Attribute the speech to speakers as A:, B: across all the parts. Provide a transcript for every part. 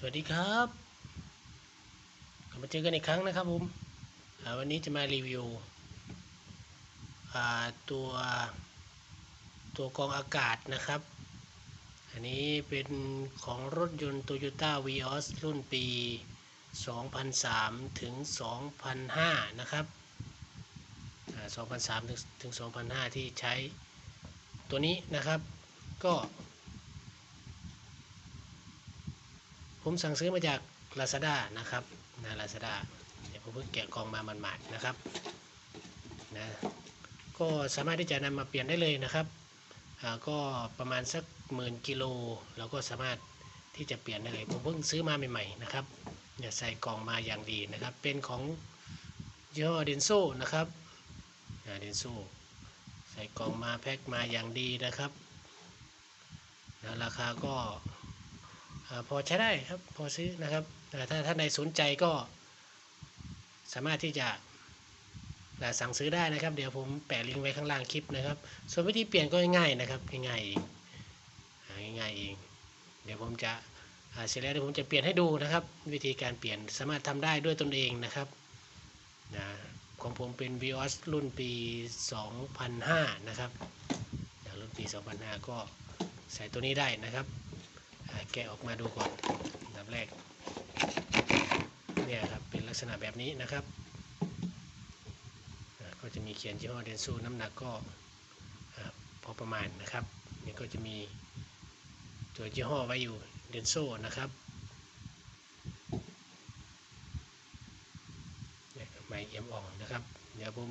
A: สวัสดีครับกลับมาเจอกันอีกครั้งนะครับผมวันนี้จะมารีวิวตัวตัวกองอากาศนะครับ อันนี้เป็นของรถยนต์ Toyota Vios รุ่นปี 2003 ถึง 2005 นะครับอ่า2003ถึงถึง 2005 ที่ใช้ตัวนี้นะครับ ก็ ผมสั่งซื้อมาจาก Lazada นะครับนะ Lazada เดี๋ยวผมเพิ่งแกะกล่องมาหมาดๆนะครับนะก็สามารถที่จะนำมาเปลี่ยนได้เลยนะครับอ่าก็ประมาณสักหมื่นกิโลเราก็สามารถที่จะเปลี่ยนได้เลยผมเพิ่งซื้อมาใหม่ๆนะครับเนี่ยใส่กล่องมาอย่างดีนะครับ เป็นของยี่ห้อเดนโซนะครับเดนโซใส่กล่องมาแพ็คมาอย่างดีนะครับนะราคาก็ พอใช้ได้ครับพอซื้อนะครับแต่ถ้าท่านใดสนใจก็สามารถที่จะสั่งซื้อได้นะครับ เดี๋ยวผมแปะลิงก์ไว้ข้างล่างคลิปนะครับ ส่วนวิธีเปลี่ยนก็ง่ายๆนะครับง่ายๆเองง่ายๆเอง เดี๋ยวผมจะเสร็จแล้วเดี๋ยวผมจะเปลี่ยนให้ดูนะครับ วิธีการเปลี่ยนสามารถทำได้ด้วยตนเองนะครับนะของผมเป็น Vios รุ่นปี 2005 นะครับรุ่นปี 2005 ก็ใส่ตัวนี้ได้นะครับ แกะออกมาดูก่อนอันดับแรกเนี่ยครับเป็นลักษณะแบบนี้นะครับ ก็จะมีเขียนยี่ห้อเดนซูน้ำหนักก็พอประมาณนะครับนี่ก็จะมีตัวยี่ห้อไว้อยู่เดนโซนะครับเนี่ยมเอ็มอองนะครับ เดี๋ยวผม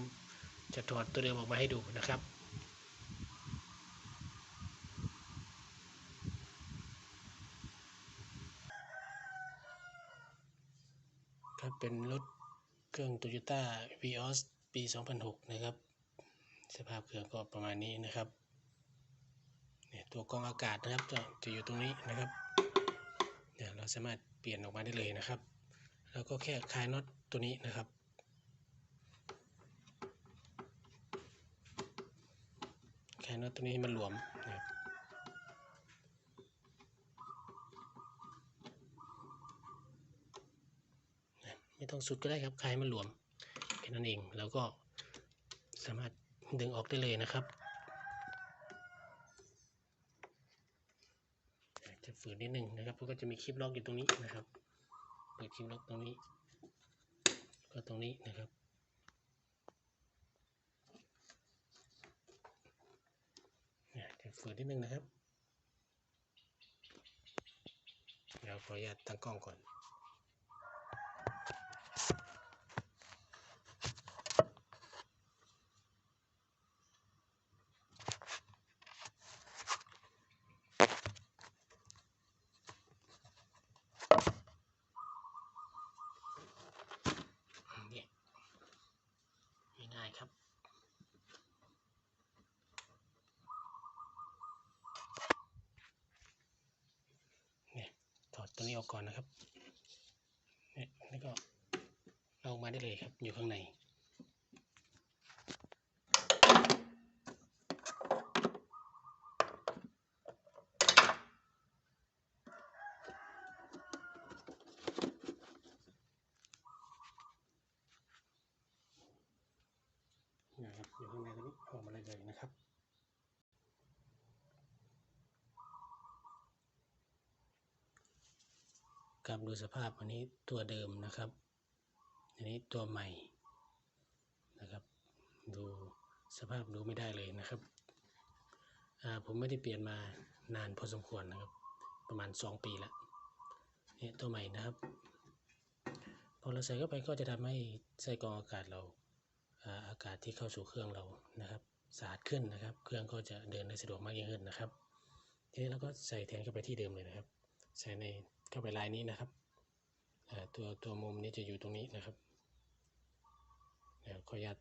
A: จะถอดตัวเดิมออกมาให้ดูนะครับ ครับ เป็นรถเครื่อง Toyota Vios ปี 2006 นะครับ สภาพเครื่องก็ประมาณนี้นะครับเนี่ยตัวกรองอากาศนะครับจะจะอยู่ตรงนี้นะครับเนี่ยเราสามารถเปลี่ยนออกมาได้เลยนะครับ แล้วก็แค่คลายน็อตตัวนี้นะครับคลายน็อตตัวนี้ให้มันหลวมนะครับ ไม่ต้องสุดก็ได้ครับคลายมันหลวมแค่นั้นเองแล้วก็สามารถดึงออกได้เลยนะครับจะฝืนนิดนึงนะครับเพราะก็จะมีคลิปล็อกอยู่ตรงนี้นะครับเปิดคลิปล็อกตรงนี้ ก็ตรงนี้นะครับจะฝืนนิดนึงนะครับเดี๋ยวขออนุญาตตั้งกล้องก่อนง่ายๆครับ เนี่ยถ ออกก่อนนะครับเนี่ยแล้วก็เอาออกมาได้เลยครับ อยู่ข้างใน นะครับอยู่ข้างในตรงนี้ออกมาเลยเลยนะครับ ครับดูสภาพอันนี้ตัวเดิมนะครับอันนี้ตัวใหม่นะครับ ดูสภาพดูไม่ได้เลยนะครับอ่าผมไม่ได้เปลี่ยนมานานพอสมควรนะครับ ประมาณ 2 ปีแล้วนี่ตัวใหม่นะครับ พอเราใส่เข้าไปก็จะทำให้ไส้กรองอากาศเราอากาศที่เข้าสู่เครื่องเรานะครับสะอาดขึ้นนะครับ เครื่องก็จะเดินได้สะดวกมากยิ่งขึ้นนะครับ ทีนี้เราก็ใส่แทนเข้าไปที่เดิมเลยนะครับ ใส่ใน เข้าไปลายนี้นะครับตัวตัวมุมนี้จะอยู่ตรงนี้นะครับเดี๋ยวขออนุญาต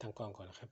A: ตั้งกล้องก่อนนะครับ